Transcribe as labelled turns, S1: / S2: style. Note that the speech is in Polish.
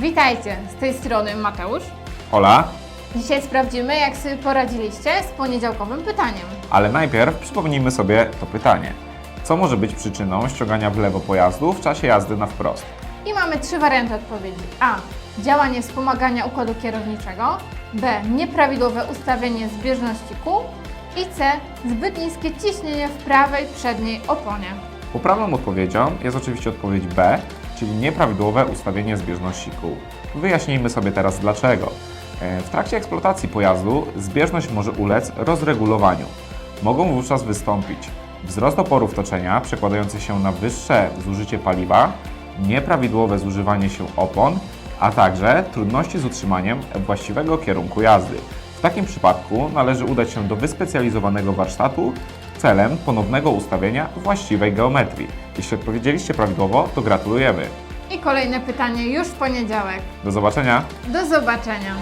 S1: Witajcie, z tej strony Mateusz.
S2: Ola,
S1: Dzisiaj sprawdzimy, jak sobie poradziliście z poniedziałkowym pytaniem.
S2: ale najpierw przypomnijmy sobie to pytanie. Co może być przyczyną ściągania w lewo pojazdu w czasie jazdy na wprost?
S1: I mamy trzy warianty odpowiedzi. A. Działanie wspomagania układu kierowniczego. B. Nieprawidłowe ustawienie zbieżności kół. I C. Zbyt niskie ciśnienie w prawej przedniej oponie.
S2: Poprawną odpowiedzią jest oczywiście odpowiedź B, czyli nieprawidłowe ustawienie zbieżności kół. Wyjaśnijmy sobie teraz dlaczego. E, W trakcie eksploatacji pojazdu zbieżność może ulec rozregulowaniu. Mogą wówczas wystąpić wzrost oporów toczenia przekładający się na wyższe zużycie paliwa, nieprawidłowe zużywanie się opon, a także trudności z utrzymaniem właściwego kierunku jazdy. W takim przypadku należy udać się do wyspecjalizowanego warsztatu celem ponownego ustawienia właściwej geometrii. Jeśli odpowiedzieliście prawidłowo, to gratulujemy.
S1: I kolejne pytanie już w poniedziałek.
S2: Do zobaczenia!
S1: Do zobaczenia.